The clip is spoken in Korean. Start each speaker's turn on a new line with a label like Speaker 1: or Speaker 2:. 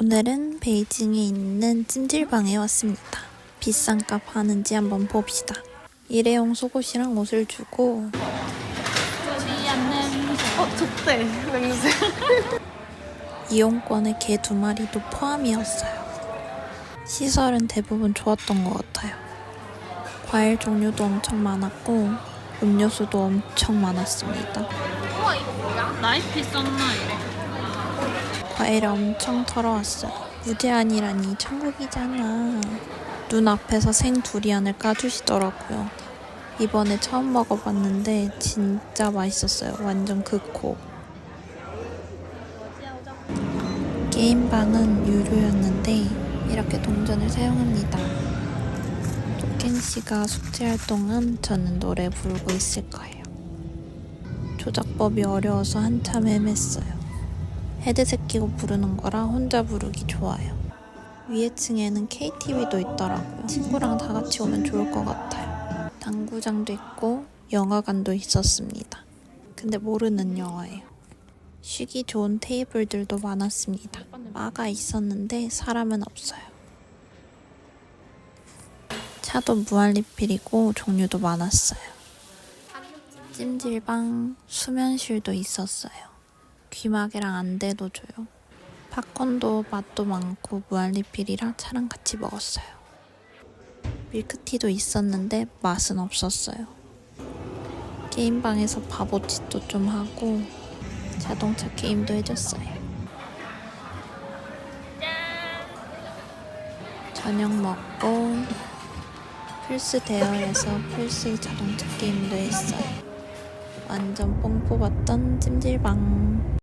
Speaker 1: 오늘은 베이징에 있는 찜질방에 왔습니다. 비싼 값 하는지 한번 봅시다. 일회용 속옷이랑 옷을 주고
Speaker 2: 어, 좋대, 냄새.
Speaker 1: 이용권에 개 두 마리도 포함이었어요. 시설은 대부분 좋았던 것 같아요. 과일 종류도 엄청 많았고 음료수도 엄청 많았습니다.
Speaker 2: 우와, 이거 뭐야? 나이피 썬라이래.
Speaker 1: 과일을 엄청 털어왔어요. 무제한이라니 천국이잖아. 눈앞에서 생 두리안을 까주시더라고요. 이번에 처음 먹어봤는데 진짜 맛있었어요. 완전 극호. 게임방은 유료였는데 이렇게 동전을 사용합니다. 토켄 씨가 숙제할 동안 저는 노래 부르고 있을 거예요. 조작법이 어려워서 한참 헤맸어요. 헤드셋 끼고 부르는 거라 혼자 부르기 좋아요. 위에 층에는 KTV도 있더라고요. 친구랑 다 같이 오면 좋을 것 같아요. 당구장도 있고 영화관도 있었습니다. 근데 모르는 영화예요. 쉬기 좋은 테이블들도 많았습니다. 바가 있었는데 사람은 없어요. 차도 무한리필이고 종류도 많았어요. 찜질방, 수면실도 있었어요. 귀마개랑 안대도 줘요. 팝콘도 맛도 많고 무한리필이라 차랑 같이 먹었어요. 밀크티도 있었는데 맛은 없었어요. 게임방에서 바보짓도 좀 하고 자동차 게임도 해줬어요. 저녁 먹고 플스 대여해서 플스 자동차 게임도 했어요. 완전 뽕 뽑았던 찜질방.